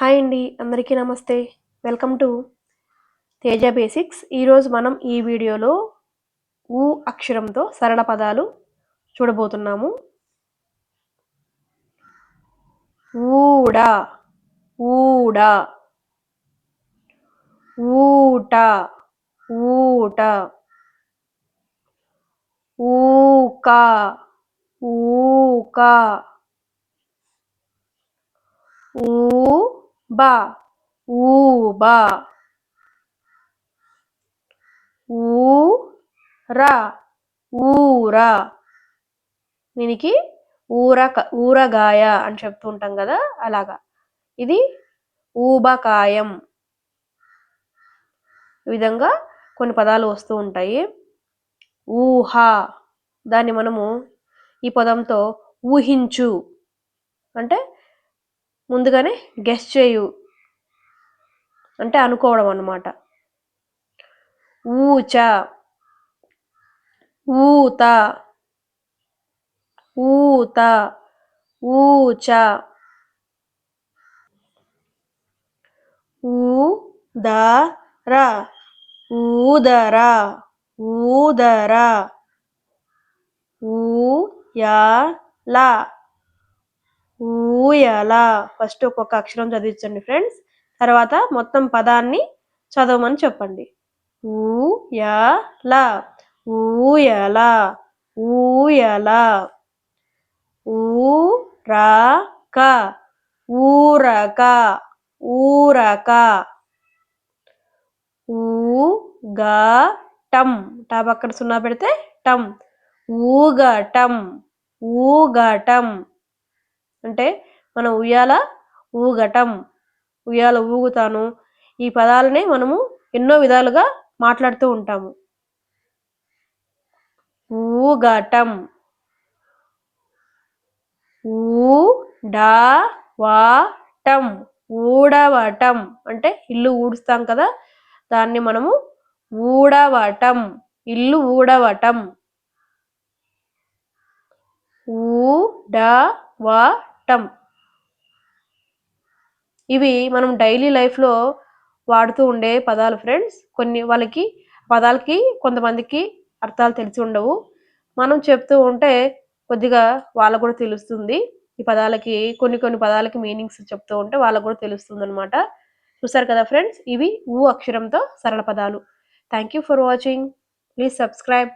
Hi అండి అందరికీ నమస్తే. Welcome to Teja Basics. ఈరోజు మనం ఈ వీడియోలో ఊ అక్షరంతో సరళ పదాలు చూడబోతున్నాము. ఊడ ఊడ ఊట ఊట ఊక ఊక ఊ ఊబ ఊ ర. ఊర దీనికి ఊర ఊరగాయ అని చెప్తూ ఉంటాం కదా అలాగా. ఇది ఊబకాయం. ఈ విధంగా కొన్ని పదాలు వస్తూ ఉంటాయి. ఊహ. దాన్ని మనము ఈ పదంతో ఊహించు. అంటే ముందుగానే గెస్ చేయు. అంటే అనుకోవడం అన్నమాట. ఊచ. ఊత. ఊత. ఊచ. ఊదర. ఊదర. ఊదర. ఊయల. ఊయల ఫస్ట్ ఒక్కొక్క అక్షరం చదివించండి ఫ్రెండ్స్. తర్వాత మొత్తం పదాన్ని చదవమని చెప్పండి. ఊయల. ఊయల. ఊయల. ఊరక. ఊరక. ఊరక. ఊగటం. టా పక్కన సున్నా పెడితే టం. ఊగటం. ఊగటం. అంటే మనం ఉయ్యాల ఊగటం ఉయ్యాల ఊగుతాను ఈ పదాలని మనము ఎన్నో విధాలుగా మాట్లాడుతూ ఉంటాము. ఊగటం. ఊడవటం. ఊడవటం అంటే ఇల్లు ఊడుస్తాం కదా దాన్ని మనము ఊడవటం ఇల్లు ఊడవటం. చట్టం. ఇవి మనం డైలీ లైఫ్లో వాడుతూ ఉండే పదాలు ఫ్రెండ్స్. కొన్ని వాళ్ళకి పదాలకి కొంతమందికి అర్థాలు తెలిసి ఉండవు. మనం చెప్తూ ఉంటే కొద్దిగా వాళ్ళకు కూడా తెలుస్తుంది. ఈ పదాలకి కొన్ని కొన్ని పదాలకి మీనింగ్స్ చెప్తూ ఉంటే వాళ్ళకు కూడా తెలుస్తుంది అనమాట చూసారు కదా ఫ్రెండ్స్? ఇవి ఊ అక్షరంతో సరళ పదాలు. Thank you for watching. Please subscribe.